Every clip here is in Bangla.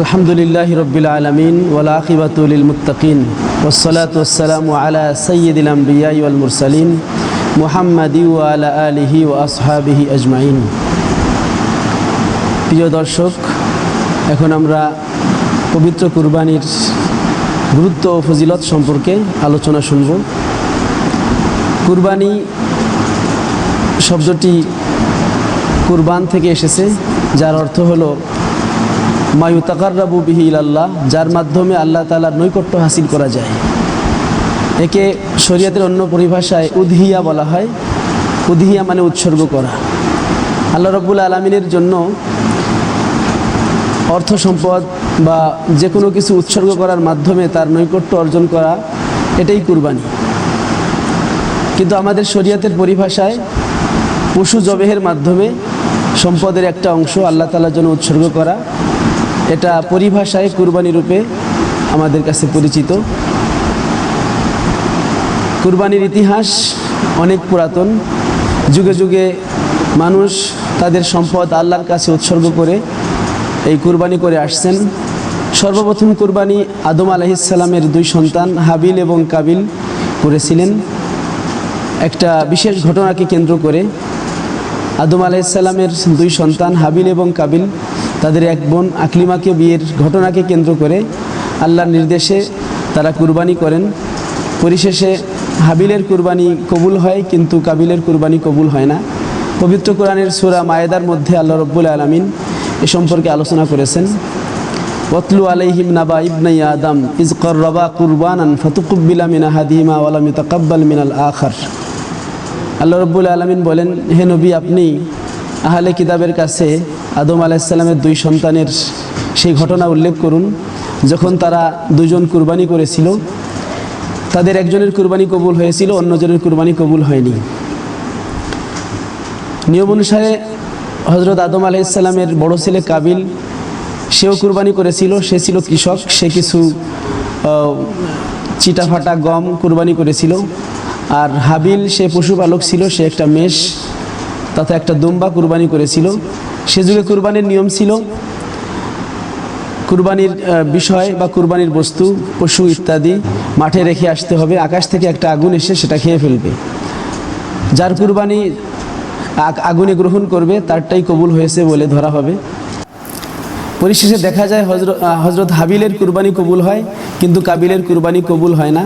আলহামদুলিল্লাহ রবিল আলমিন ওলাকিবাতুল মুতাকিন ওসলাত ওসালাম আলা সৈয়দুল আম্বিয়াই আল মুরসালিন মুহাম্মাদি আলা আলিহি ও আসহাবিহি আজমাইন। প্রিয় দর্শক, এখন আমরা পবিত্র কুরবানির গুরুত্ব ও ফজিলত সম্পর্কে আলোচনা শুনব। কুরবানি শব্দটি কুরবান থেকে এসেছে, যার অর্থ হলো মায়ুতাকার্রাবু বিহি আল্লাহ যার মাধ্যমে আল্লাহ তালার নৈকট্য হাসিল করা যায়। একে শরীয়তের অন্য পরিভাষায় উদহিয়া বলা হয়। উদহিয়া মানে উৎসর্গ করা। আল্লাহ রব্বুল আলমিনের জন্য অর্থ সম্পদ বা যে কোনো কিছু উৎসর্গ করার মাধ্যমে তার নৈকট্য অর্জন করা, এটাই কুরবানি। কিন্তু আমাদের শরীয়তের পরিভাষায় পশু জবেহের মাধ্যমে সম্পদের একটা অংশ আল্লাহ তালার জন্য উৎসর্গ করা। এটা পরিভাষায় কুরবানি রূপে আমাদের কাছে পরিচিত। কুরবানির ইতিহাস অনেক পুরাতন। যুগে যুগে মানুষ তাদের সম্পদ আল্লাহর কাছে উৎসর্গ করে এই কুরবানি করে আসছেন। সর্বপ্রথম কুরবানি আদম আলহিসাল্লামের দুই সন্তান হাবিল এবং কাবিল করেছিলেন। একটা বিশেষ ঘটনাকে কেন্দ্র করে আদম আলাইসাল্লামের দুই সন্তান হাবিল এবং কাবিল তাদের এক বোন আকলিমাকে বিয়ের ঘটনাকে কেন্দ্র করে আল্লাহর নির্দেশে তারা কুরবানি করেন। পরিশেষে হাবিলের কুরবানি কবুল হয়, কিন্তু কাবিলের কুরবানি কবুল হয় না। পবিত্র কোরআনের সুরা মায়েদার মধ্যে আল্লাহ রব্বুল আলমিন এ সম্পর্কে আলোচনা করেছেন। ওতলু আলাইহিম নাবা ইবনাই আদম, ইজ রবা কুরবানান ফতুকুব্বিলা মিনা হাদিমা ওয়ালাম তাকাব্বাল মিনাল আখার। আল্লাহ রব্বুল আলমিন বলেন, হে নবী, আপনি আহলে কিতাবের কাছে আদম আলাইসাল্লামের দুই সন্তানের সেই ঘটনা উল্লেখ করুন। যখন তারা দুজন কুরবানি করেছিল, তাদের একজনের কুরবানি কবুল হয়েছিল, অন্যজনের কুরবানি কবুল হয়নি। নিয়ম অনুসারে হজরত আদম আলাইসাল্লামের বড় ছেলে কাবিল, সেও কুরবানি করেছিল, সে ছিল কৃষক, সে কিছু চিটাফাটা গম কুরবানি করেছিল। আর হাবিল, সে পশুপালক ছিল, সে একটা মেষ। তথা একটা দুম্বা কুরবানি করেছিল। সে যুগে কুরবানির নিয়ম ছিল, কুরবানির বিষয় বা কুরবানির বস্তু, পশু ইত্যাদি মাঠে রেখে আসতে হবে। আকাশ থেকে একটা আগুন এসে সেটা খেয়ে ফেলবে। যার কুরবানি আগুনে গ্রহণ করবে, তারটাই কবুল হয়েছে বলে ধরা হবে। পরিশেষে দেখা যায় হজরত হজরত হাবিলের কুরবানি কবুল হয়, কিন্তু কাবিলের কুরবানি কবুল হয় না।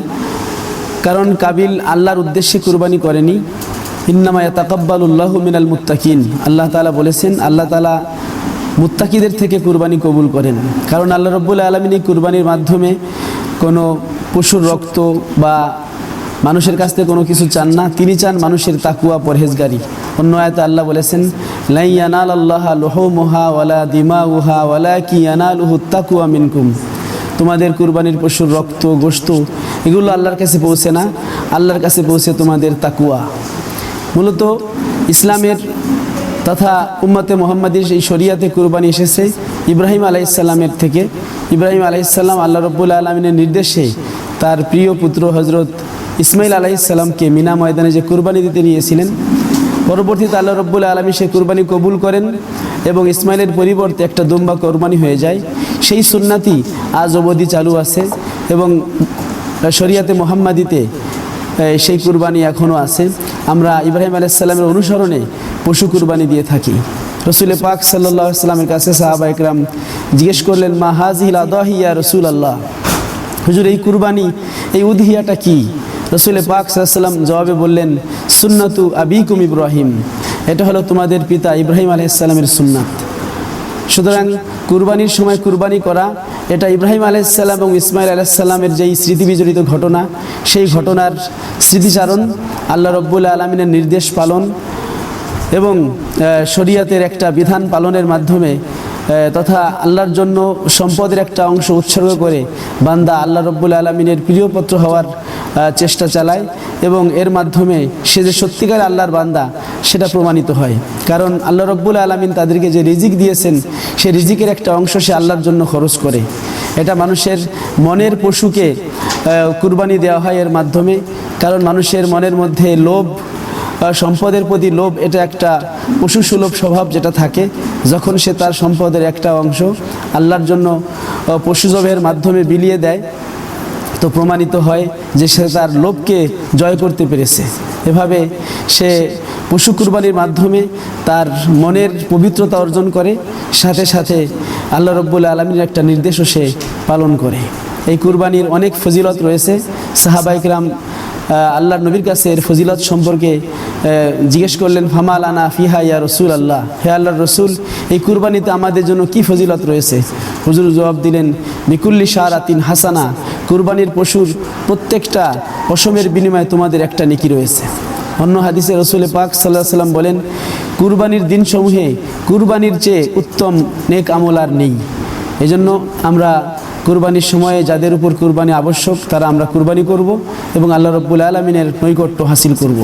কারণ কাবিল আল্লাহর উদ্দেশ্যে কুরবানি করেনি। ইন্নামায়া তাকাব্বালুল্লাহ মিনাল মুত্তাকিন। আল্লাহ তালা বলেছেন, আল্লাহ তালা মুত্তাকিদের থেকে কুরবানি কবুল করেন। কারণ আল্লাহ রব্বুল আলমিন এই কুরবানির মাধ্যমে কোনো পশুর রক্ত বা মানুষের কাছ থেকে কোনো কিছু চান না। তিনি চান মানুষের তাকুয়া, পরহেজগারি। অন্য আয়তে আল্লাহ বলেছেন লাই আনাল আল্লাহ লোহ মোহা ওয়ালা দিমা উহা ওয়ালা কি আনাল উহু তাকুয়া মিনকুম। তোমাদের কুরবানির পশুর রক্ত গোস্ত এগুলো আল্লাহর কাছে পৌঁছে না। আল্লাহর কাছে পৌঁছে তোমাদের তাকুয়া। মূলত ইসলামের তথা উম্মতে মোহাম্মদীর এই শরিয়াতে কুরবানি এসেছে ইব্রাহিম আলাইসাল্লামের থেকে। ইব্রাহিম আলাইসাল্লাম আল্লাহ রব্বুল আলমিনের নির্দেশে তার প্রিয় পুত্র হজরত ইসমাইল আলাইসাল্লামকে মিনা ময়দানে যে কুরবানি দিতে নিয়েছিলেন, পরবর্তীতে আল্লাহ রব্বুল আলমী সে কুরবানি কবুল করেন এবং ইসমাইলের পরিবর্তে একটা দুম্বা কোরবানি হয়ে যায়। সেই সুন্নাতি আজ অবধি চালু আছে এবং শরিয়াতে মোহাম্মাদিতে সেই কুরবানি এখনও আছে। আমরা ইব্রাহিম আলাইসাল্লামের অনুসরণে পশু কুরবানি দিয়ে থাকি। রসুল পাক সাল্লাহ সাল্লামের কাছে সাহাবা একরাম জিজ্ঞেস করলেন, মা হাজিল আদাহিয়া রসুল আল্লাহ হুজুর, এই কুরবানি, এই উদহিয়াটা কি? রসুল পাক সাল্লাম জবাবে বললেন, সুন্নাতু আবিকুম ইব্রাহিম। এটা হলো তোমাদের পিতা ইব্রাহিম আলাইসাল্লামের সুন্নাত। সুতরাং কুরবানির সময় কুরবানি করা এটা ইব্রাহিম আলাইসাল্লাম এবং ইসমাইল আলাইসাল্লামের যেই স্মৃতি বিজড়িত ঘটনা, সেই ঘটনার স্মৃতিচারণ আল্লাহ রব্বুল আলমিনের নির্দেশ পালন এবং শরিয়াতের একটা বিধান পালনের মাধ্যমে তথা আল্লাহর জন্য সম্পদের একটা অংশ উৎসর্গ করে বান্দা আল্লাহ রব্বুল আলমিনের প্রিয়পত্র হওয়ার চেষ্টা চালায় এবং এর মাধ্যমে সে যে সত্যিকার আল্লাহর বান্দা সেটা প্রমাণিত হয়। কারণ আল্লাহ রব্বুল আলমিন তাদেরকে যে রিজিক দিয়েছেন সে রিজিকের একটা অংশ সে আল্লাহর জন্য খরচ করে। এটা মানুষের মনের পশুকে কুরবানি দেওয়া হয় এর মাধ্যমে। কারণ মানুষের মনের মধ্যে লোভ সম্পদের প্রতি লোভ এটা একটা পশু সুলভ স্বভাব যেটা থাকে। যখন সে তার সম্পদের একটা অংশ আল্লাহর জন্য আহ, পশু জবের মাধ্যমে বিলিয়ে দেয় তো প্রমাণিত হয় যে সে তার লোভকে জয় করতে পেরেছে। এভাবে সে পশু কুরবানির মাধ্যমে তার মনের পবিত্রতা অর্জন করে, সাথে সাথে আল্লাহ রব্বুল আলমীর একটা নির্দেশও সে পালন করে। এই কুরবানির অনেক ফজিলত রয়েছে। সাহাবাইকরাম আল্লাহ নবীর কাছে এর ফজিলত সম্পর্কে জিজ্ঞেস করলেন ফামাল আনা ফিহা ইয়া রসুল আল্লাহ হে আল্লাহর রসুল, এই কুরবানিতে আমাদের জন্য কি ফজিলত রয়েছে? হুজুর জবাব দিলেন বিকুল্লি শাহরাতিন হাসানা কুরবানির পশুর প্রত্যেকটা পশমের বিনিময়ে তোমাদের একটা নেকি রয়েছে। অন্য হাদিসে রসুল পাক সাল্লাহ সাল্লাম বলেন, কুরবানির দিনসমূহে কুরবানির চেয়ে উত্তম নেক আমল আর নেই। এজন্য আমরা কুরবানির সময়ে যাদের উপর কুরবানি আবশ্যক, তারা আমরা কুরবানি করব এবং আল্লাহ রব্বুল আলমিনের নৈকট্য হাসিল করব।